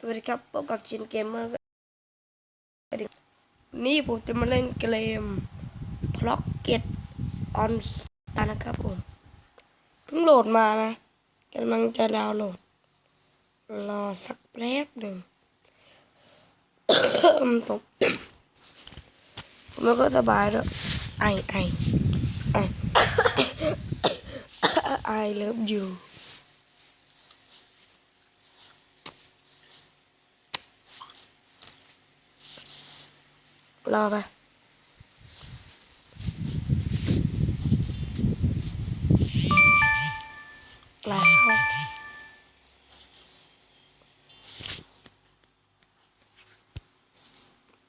สวัสดีครับพบกับชินเกมเมอร์นี่ผมจะมาเล่นเกม p l o c k e t on Star นะครับผม เพิ่งโหลดมานะกำลังจะดาวน์โหลด รอสักแป๊บหนึ่งผมผมไม่ก็สบายด้วยไอไอไอ I love you รอไปแล้ว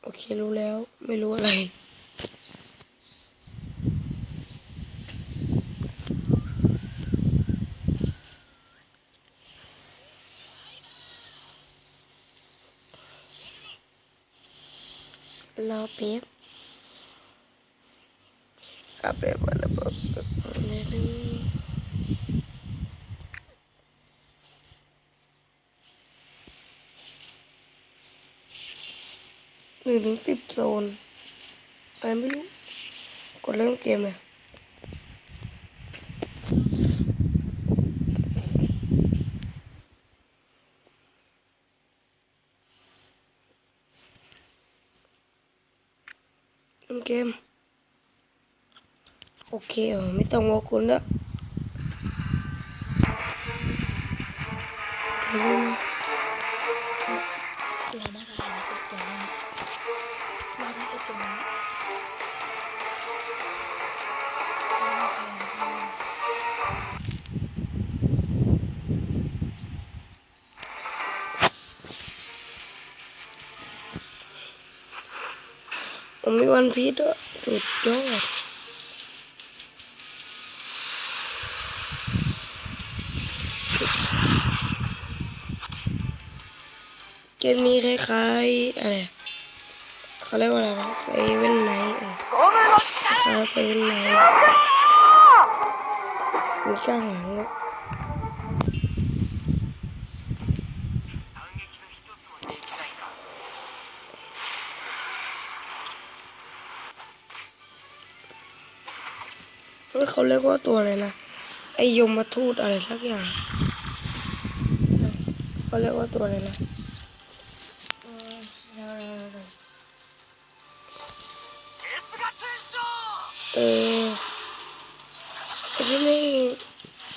โอเครู้แล้วไม่รู้อะไร รอแป๊บกลับไปบนระบบนิดนึงหนึ่งถึงสิบโซนไรไม่รู้ กดเริ่มเกมเลย เกม โอเคไม่ต้องวอคุณแล้ว พีชด้วยสุดยอดเกมนี้คล้ายๆอะไรเขาเรียกว่าอะไรนะเซเว่นไนท์คล้ายเซเว่นไนท์มีกล้างหลังด้วย เขาเรียกว่าตัวอะไรนะไอยมมาทูตอะไรสักอย่างเขาเรียกว่าตัวอะไรนะเออไอ้ที่นี่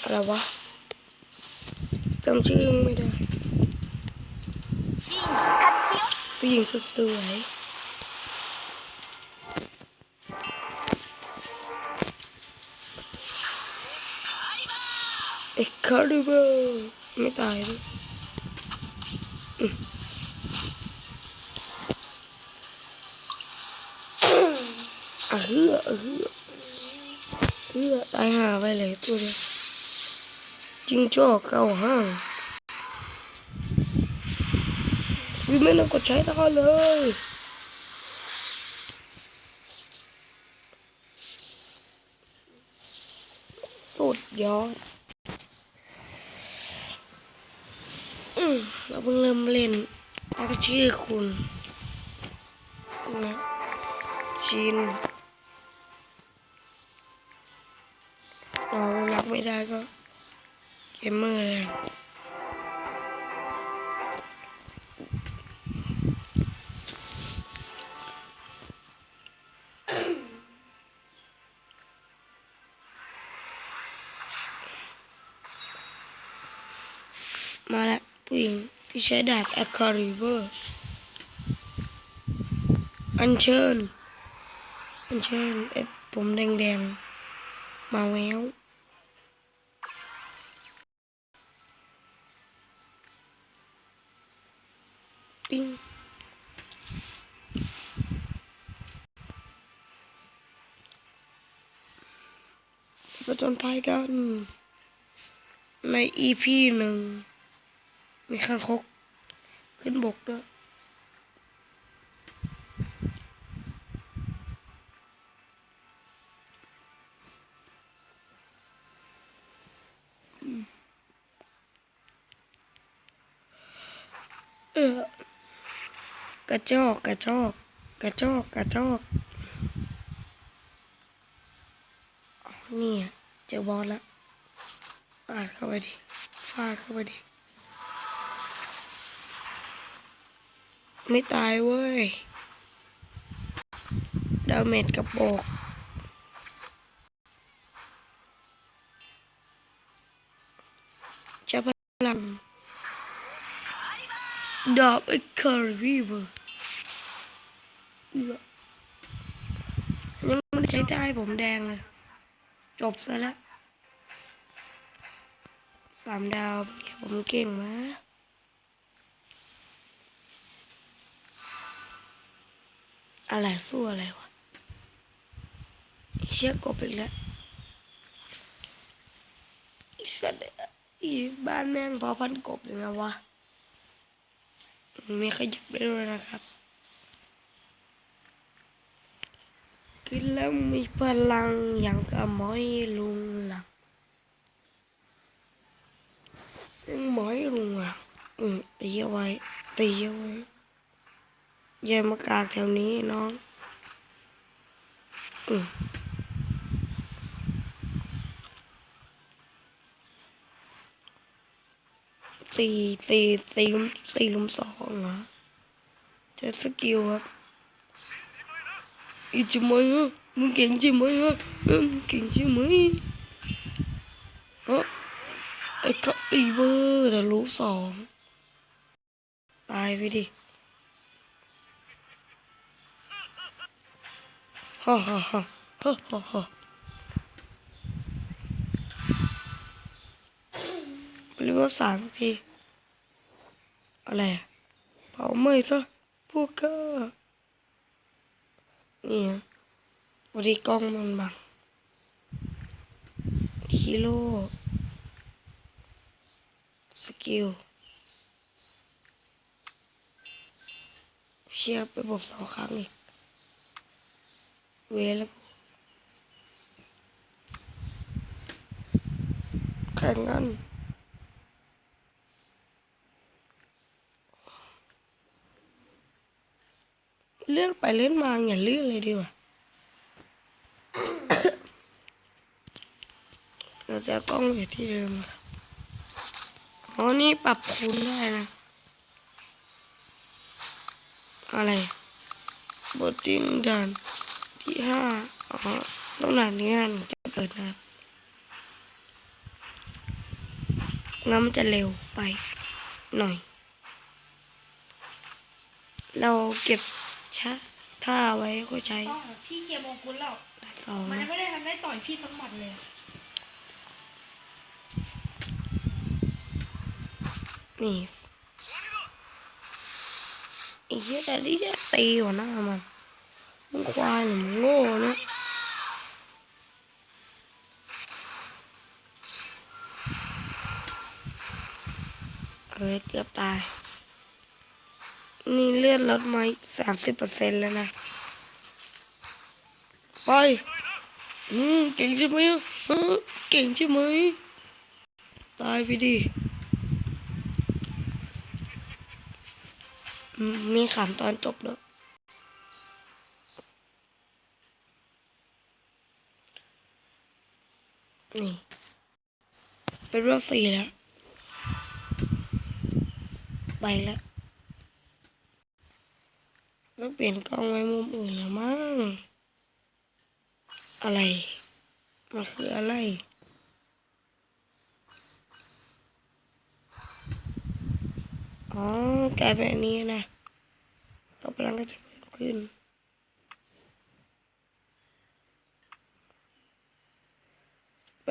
อะไรวะจำชื่อไม่ได้ผู้หญิงสุดสวย เอ็กคาริเบอร์ไม่ตายเลยอืมอะเฮืออะเฮือเฮือตายหาไปเลยตัวเดียวจิงโจ้เข้าห้างวิไม่ต้องกดใช้ตะกันเลยสุดยอด อืม เราเพิ่งเริ่มเล่นตั้งชื่อคุณนะชินเรารับไม่ได้ก็เกมเมอร์เลยมาแล้ว ผู้หญิงที่ใช้ดาบแอคคาริเวอร์อันเชิญ อันเชิญไอ้ผมแดงๆ มาแววปิ้งประจนภัยกัน ในอีพีหนึ่ง มีคางคกขึ้นบกด้วยเออกระจอกกระจอกกระจอกกระจอกนี่เจอบอลละฟาดเข้าไปดิฟาดเข้าไปดิ ไม่ตายเว้ย ดาเมจกระโปกจะพลังดาบไอ้คาร์วีเวอร์ยังไม่ใช้ได้ผมแดงเลย จบซะแล้วสามดาวผมเก่งมาก อะไรสู้อะไรวะเชี่ยกบอีกแล้วอีสัตว์อีบ้านแม่งพอพันกบเลยนะวะมีขยับได้ด้วยนะครับ กินแล้วมีพลังอย่างกับหมอยลุงหลังยังหมอยลุงอะอืมตีเอาไว้ตีเอาไว้ อย่ามากากแถวนี้น้องอืมสี่สี่สี่ลุมสี่ลุมสองเหรอเจอสกิลครับอีจิมอยอะมึงเก่งใช่ไหมอะเออมึงเก่งใช่ไหมเอะไอ้คับปีเวอร์แต่รู้สองตายไปดิ ฮ่าฮ่าฮ่าฮ่าฮ่าฮ่าเรียกว่าสามทีอะไรเผาไหม้ซะพวกก็เนี่ยวันนี้กล้องมันบังคิโลสกิลเชียร์ไปบอกสองครั้งอีก เวแล้วแข่งกันเลื่อนไปเลื่อนมาอย่าเลื่อนเลยดีกว่าเราจะกล้องอยู่ที่เดิมนะครับอ๋อนี่ปรับคูณได้นะ อะไรบทจริงด่าน ที่ห้าอ๋อต้องด่านนี้ถึงจะเปิดนะครับงั้นมันจะเร็วไปหน่อย เราเก็บชะท่าไว้ก็ใช้ต้องพี่เคลียร์มงกุฎแล้วสองมันนะไม่ได้ทำได้ต่อยพี่ทั้งหมดเลยนี่ไอ้เหี้ยแต่ที่จะตีหัวหน้ามันมึง ควายหรือมึงโง่นะเออเกือบตาย นี่เลือนลดมาสามสิบเปอร์เซ็นต์แล้วนะ ไป อืม เก่งใช่ไหมเออเก่งใช่ไหม ตายไปดิมมีขำตอนจบแล้ว นี่เป็นรอบสี่แล้ว ไปแล้วแล้วเปลี่ยนกล้องไว้มุมอื่นแล้วมั้ง อะไร มันคืออะไรอ๋อกลายเป็นอันนี้นะก็พลังก็จะเพิ่มขึ้น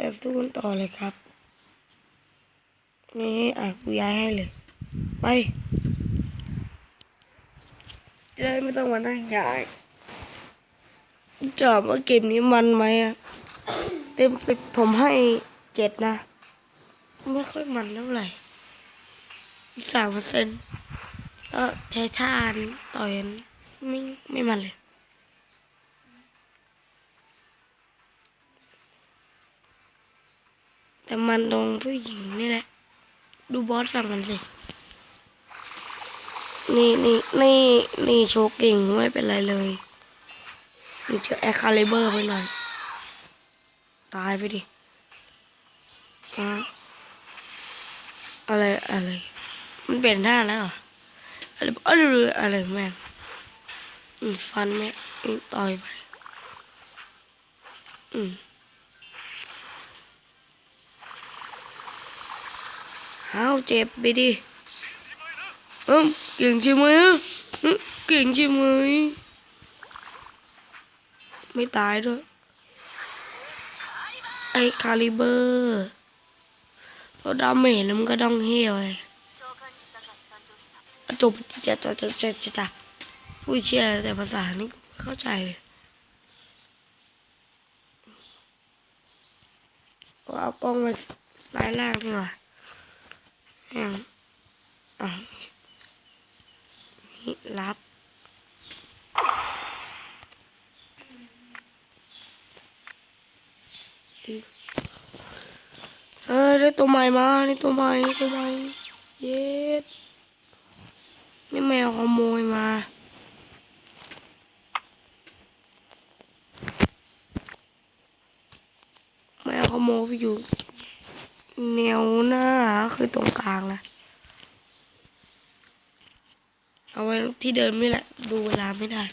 ไปสู้กันต่อเลยครับ นี่อะกูย้ายให้เลย ไปจะได้ไม่ต้องมานั่งย้ายจอบว่าเกมนี้มันไหมอะเต็มสิบผมให้เจ็ดนะ ไม่ค่อยมันเท่าไหร่สามเปอร์เซ็นต์ก็ใช้ท่านต่อยันไม่ไม่มันเลย แต่มันตรงผู้หญิงนี่แหละ ดูบอสสั่งมันสิ นี่นี่นี่นี่โชว์เก่งไม่เป็นไรเลยนี่เจอแอคคาเลเบอร์ไปหน่อย ตายไปดิอะอะไรอะไร มันเปลี่ยนท่าแล้วเหรออะไรอะไรอะไรแม่งฟันแม่งต่อยไป อืม เอาเจ็บไปดิเอ้าเก่งใช่ไหมอะเก่งใช่ไหมไม่ตายด้วย ไอ้คาลิเบอร์เราดาเมจแล้วมันก็ต้องเฮี้ยวไงจบจะจะจะจะจะจะผู้เชี่ยแต่ภาษานี่กูไม่เข้าใจเลยเอากล้องมาซ้ายล่างดีกว่า แม่งอะนี่รับเออได้ตัวใหม่มานี่ตัวใหม่นี่ตัวใหม่เย็ดนี่แมวขโมยมาแมวขโมยไปอยู่ แนวหน้าคือตรงกลางนะเอาไว้ที่เดิมนี่แหละดูเวลาไม่ได้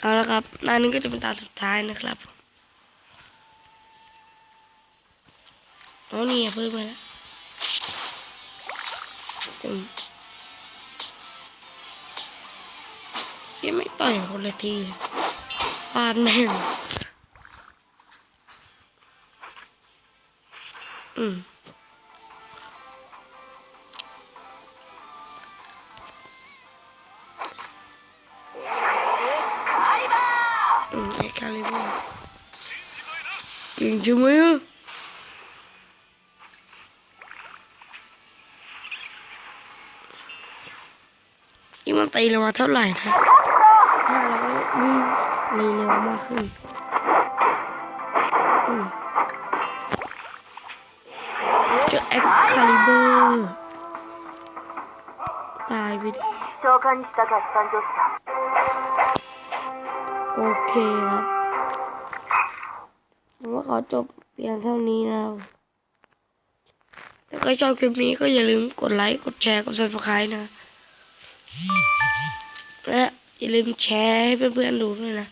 เอาละครับหน้านี้ก็จะเป็นตาสุดท้ายนะครับอ๋อนี่ไงเพิ่มมาแล้วยังไม่ต่อยคนละทีเลยฟาดแม่ง อืมอืมไอ้คาลิเบอร์เก่งใช่ไ召喚に従い参上した โอเคครับผมว่าขอจบเพียงเท่านี้นะครับถ้าใครชอบคลิปนี้ก็อย่าลืมกดไลค์ กดแชร์ กด subscribe นะ และอย่าลืมแชร์ให้เพื่อนๆดูด้วยนะ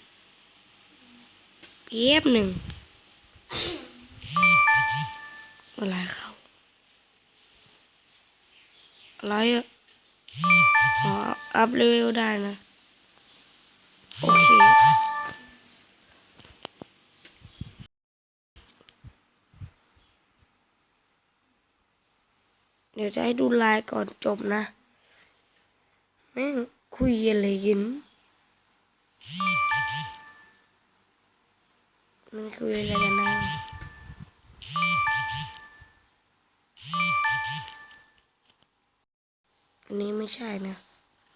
เพียบหนึ่งอะไรเขาอะไรอ่ะ อ๋ออัพเลเวลได้นะ โอเค เดี๋ยวจะให้ดูลน์ก่อนจบนะ แม่งคุยอะไรกินมันคุยอะไรกันนะ อันนี้ไม่ใช่นะ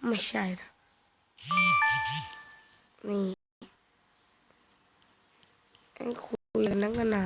ไม่ใช่นะ นี่ไอ้คุยกันนักกันนะ